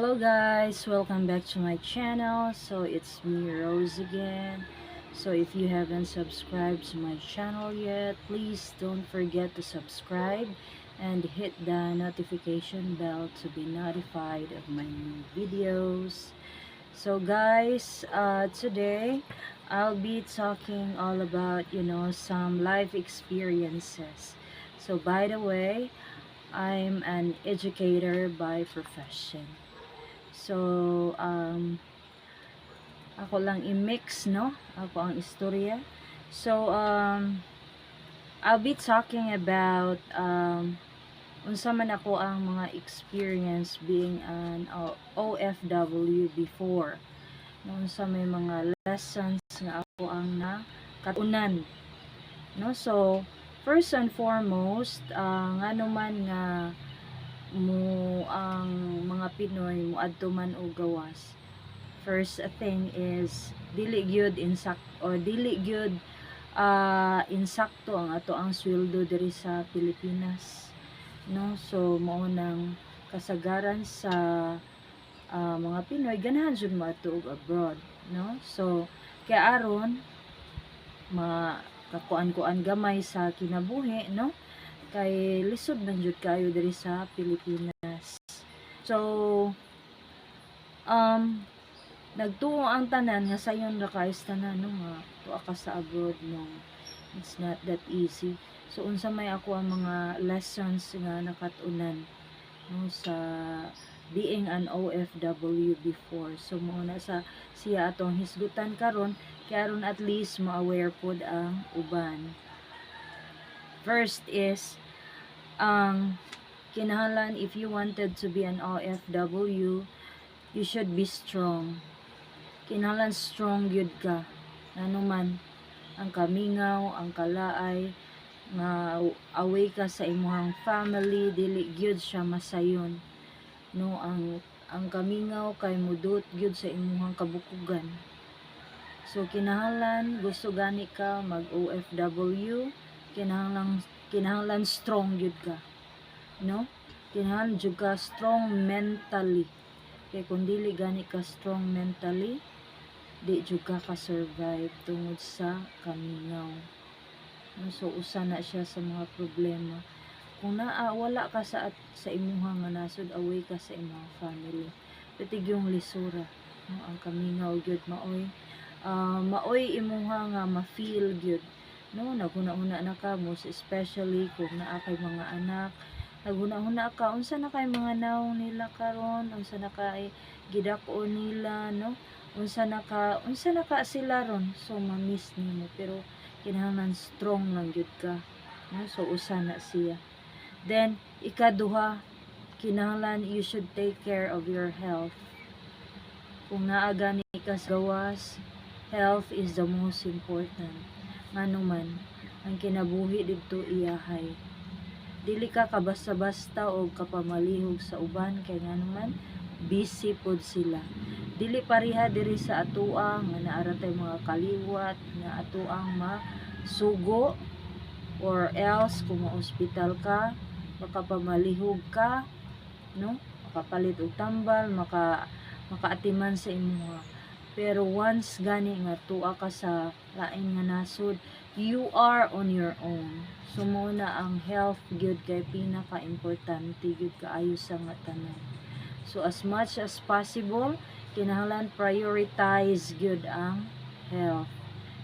Hello guys, welcome back to my channel. So it's me Rose again. So if you haven't subscribed to my channel yet, please don't forget to subscribe and hit the notification bell to be notified of my new videos. So guys, uh, today I'll be talking all about, you know, some life experiences. So by the way, I'm an educator by profession. So, um, ako lang i-mix, no? Ako ang istorya. So, um, I'll be talking about um, unsa man ako ang mga experience being an O- OFW before. No, unsa may mga lessons nga ako ang nakatunan. No, so first and foremost, uh, nga naman nga mo ang mga Pinoy mo adto man og gawas. First thing is dili gyud insak or dili gyud ah, insakto ang ato ang sweldo diri sa Pilipinas. No, so mao nang kasagaran sa ah, mga Pinoy ganahan jud mo adto og abroad, no? So kaya aron ma kakuan-kuan gamay sa kinabuhi, no? Kay lisod man jud kayo diri sa Pilipinas. So um nagtuo ang tanan nga sayon ra kay tanan no nga tuwa ka sa abroad no. It's not that easy. So unsa may ako ang mga lessons nga nakatunan no sa being an OFW before. So mo na sa siya atong hisgutan karon kaya aron at least mo-aware pod ang uban. First is, ang kinahanglan if you wanted to be an OFW, you should be strong. Kinahanglan strong gyud ka. Ano man, ang kamingaw, ang kalaay, nga away ka sa imong family, dili gyud siya masayon. No, ang ang kamingaw kay mudot gyud sa imong kabukugan. So kinahanglan gusto gani ka mag OFW, kinahanglan kinahanglan strong gyud ka. No? Kinahanglan jud ka strong mentally. Kay kung dili gani ka strong mentally di jud ka ka survive tungod sa kamingaw. No? So usa na siya sa mga problema. Kung naa wala ka sa at- sa imuha nga nasod away ka sa imong family. Pitig yung lisura no? Ang kamingaw gyud maoy ah, maoy imuha nga ma-feel gyud no naguna-una na ka most especially kung naa kay mga anak. Naguna-una ka unsa na kay mga naong nila karon? Unsa na kay gidako nila no? Unsa na ka unsa na ka sila ron? So ma-miss nimo pero kinahanglan strong lang gyud ka no? So usa na siya. Then ikaduha kinahanglan you should take care of your health. Kung naa gani ka gawas health is the most important ngano man ang kinabuhi didto iyahay. Dili ka kabasta-basta o kapamalihog sa uban kay ngano man busy pod sila. Dili pareha diri sa atoa nga naara tay mga kaliwat nga atoang masugo or else kung ma-hospital ka makapamalihog ka no? Makapalit og tambal maka makaatiman sa imuha pero once gani nga tuwa ka sa lain nga nasod you are on your own. So mo na ang health gyud kay pinaka importante gyud kaayo sa nga tanan. So as much as possible kinahanglan prioritize gyud ang health.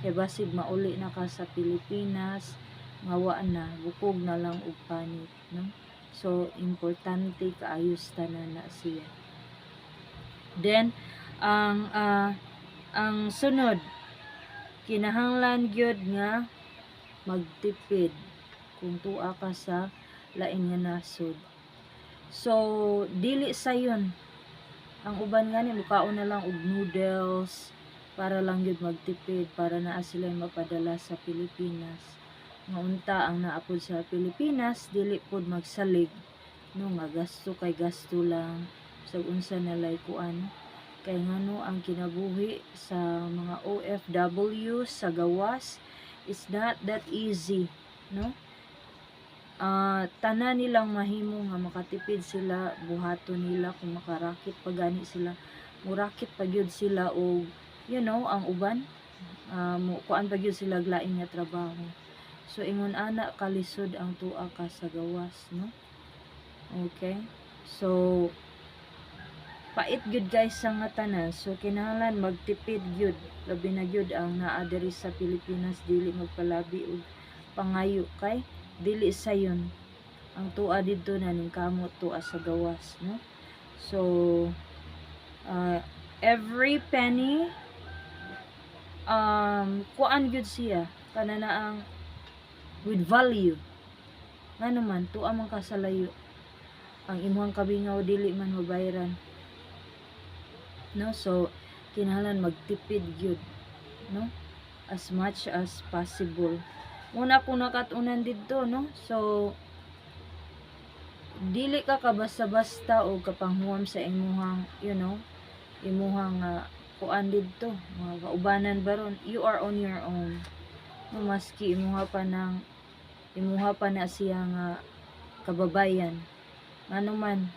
Kay basig mauli na ka sa Pilipinas nga wa na bukog na lang og panit no? So importante kaayo tanan na siya. Then ang ah, ang sunod. Kinahanglan gyud nga magtipid kung tuwa ka sa lain nga nasod. So dili sayon ang uban nga ni mukaon na lang og noodles para lang gyud magtipid para naa sila mapadala sa Pilipinas. Nga unta ang naapod sa Pilipinas dili pod magsalig. No nga gasto kay gasto lang. Sa unsa na lay kuan kay ngano ang kinabuhi sa mga OFW sa gawas. Is not that easy no? Ah, tanan nilang mahimo nga makatipid sila buhato nila kung makarakit pa gani sila murakit pa gyud sila og you know ang uban. Uh, mo kuan pa gyud sila glain nga trabaho. So ingon ana kalisod ang tuwa ka sa gawas no? Okay? So pait gyud guys sa nga tanan. So kinahanglan magtipid gyud. Labi na gyud ang naa diri sa Pilipinas. Dili magpalabi og pangayo. Kay dili sayon ang tuwa didto na ning kamot tuwa sa gawas no? So uh, every penny um kuan gyud siya. Kana na ang with value. Nga naman tuwa man ka sa layo. Ang imong kabingaw dili man mabayaran no? So kinahanglan magtipid gyud no? As much as possible. Una ko nakatunan didto no? So dili ka ka basta-basta o kapanghuam sa imuhang you know imuhang uh, kuan didto mga kaubanan baron you are on your own. No maski imuha pa ng imuha pa na siya nga kababayan. Ano man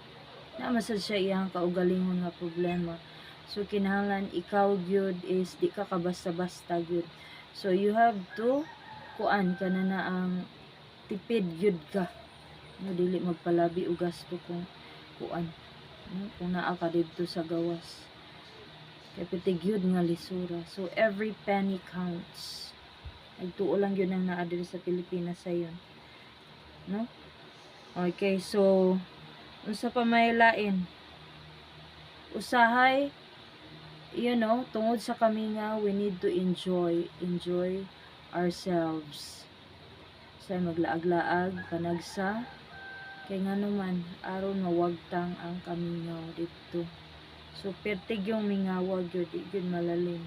na masad siya iyang kaugalingon nga problema so kinahanglan ikaw gyud is di ka kabasta-basta gyud so you have to kuan ka na ang tipid gyud ka. No dili magpalabi og gasto kung kuan no? Kung naa ka didto sa gawas. Kay pitig gyud nga lisura. So every penny counts. Nagtuo lang yun ang naa diri sa Pilipinas sayon no? Okay so unsa pa may lain? Usahay you know tungod sa kami nga we need to enjoy enjoy ourselves. Sa maglaag-laag panagsa kay nga naman aron mawagtang ang kamingaw dito. So pertig yung mingawag yun di yun malalim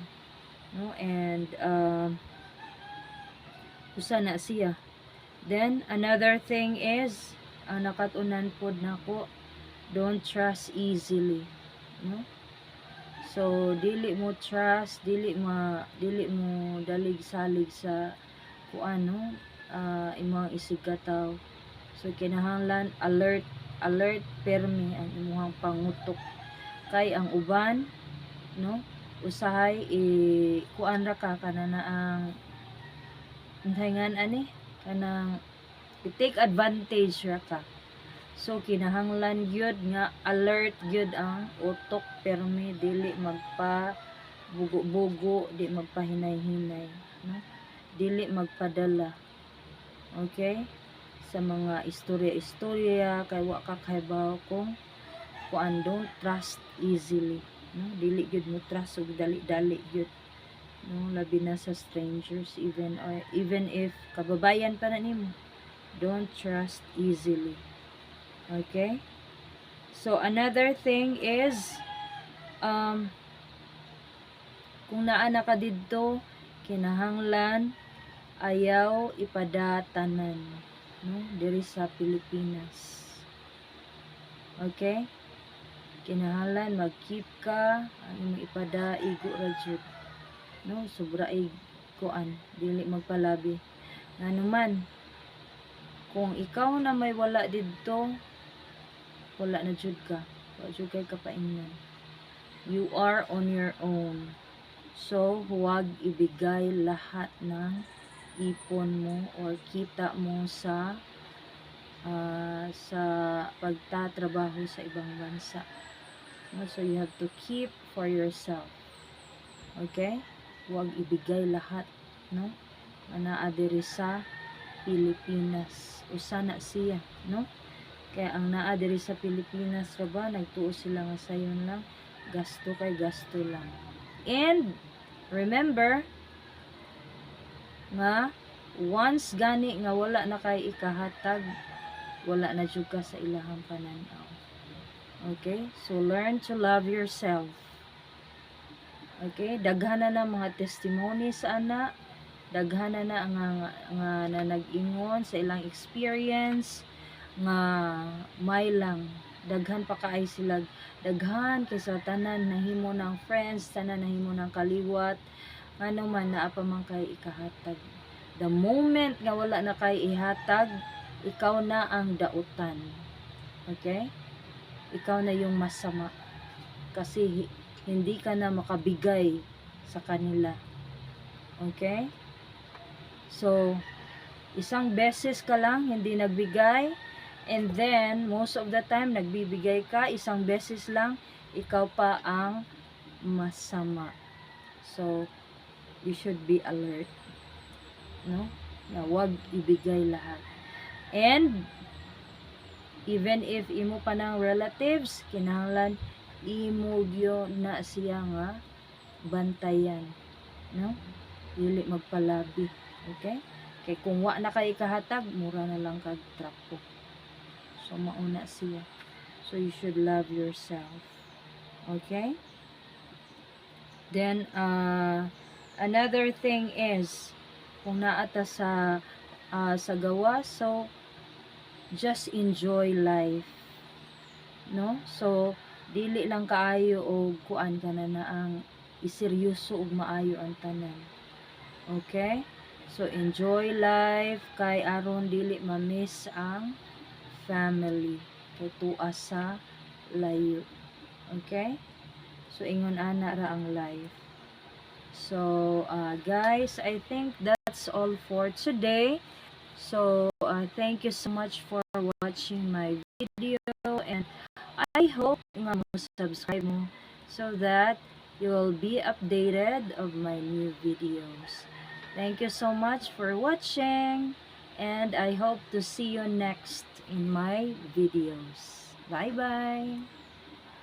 no? And uh, usa na siya. Then another thing is ang nakatunan pod nako don't trust easily no so dili mo trust dili ma dili mo dalig salig sa kuano uh, imong isigataw. So kinahanglan alert alert permi ang imong pangutok. Kay ang uban no usahay i kuan ra ka kana na ang hingan ani kanang i-take advantage ra ka so kinahanglan gyud nga alert gyud ang utok permi dili magpa bugo-bugo di magpahinay-hinay no? Dili magpadala okay? Sa mga istorya-istorya kay wa ka kahibaw kung kuan don't trust easily no? Dili gyud mo trust og dali-dali gyud no? Labi na sa strangers even or even if kababayan pa na nimo don't trust easily okay? So another thing is um kung naa na ka didto kinahanglan ayaw ipadatanan no? Diri sa Pilipinas. Okay? Kinahanglan mag-keep ka ano ipada igo ra jud. No? Sobra kuan dili magpalabi. Nga naman kung ikaw na may wala didto wala na jud ka. Wa jud kay kapaingnan you are on your own. So huwag ibigay lahat ng ipon mo or kita mo sa uh, sa pagtatrabaho sa ibang bansa. So you have to keep for yourself. Okay? Huwag ibigay lahat no? Ana diri sa Pilipinas. Usa na siya no kaya ang naa diri sa Pilipinas ra ba nagtuo sila nga sayon lang gasto kay gasto lang. And remember nga once gani nga wala na kay ikahatag wala na jud sa ilahang pananaw. Okay? So learn to love yourself. Okay? Daghana na mga testimony sa ana. Daghana na nga, nga, nga na nag-ingon sa ilang experience nga may lang daghan pa kaay sila daghan kay sa tanan nahimo ng friends tanan nahimo ng kaliwat ngano man naa pa man kay ikahatag the moment nga wala na kay ihatag ikaw na ang dautan. Okay? Ikaw na yung masama. Kasi hi- hindi ka na makabigay sa kanila. Okay? So, isang beses ka lang hindi nagbigay and then most of the time nagbibigay ka isang beses lang ikaw pa ang masama. So, you should be alert. No? Na wag ibigay lahat. And, even if imo pa ng relatives, kinahanglan imo na siya nga bantayan. No? Dili magpalabi. Okay? Kay kung wa na kay kahatag, mura na lang kag trapo. So, mauna siya. So, you should love yourself. Okay? Then, uh, another thing is, kung naata sa, uh, sa gawa, so, just enjoy life. No? So, dili lang kaayo o kuan ka na na ang iseryoso ug maayo ang tanan. Okay? So, enjoy life kay aron dili ma-miss ang family. Kay tuwa sa layo. Okay? So, ingon ana ra ang life. So, uh, guys, I think that's all for today. So, uh, thank you so much for watching my video and I hope nga mo subscribe mo so that you will be updated of my new videos. Thank you so much for watching and I hope to see you next in my videos. Bye-bye!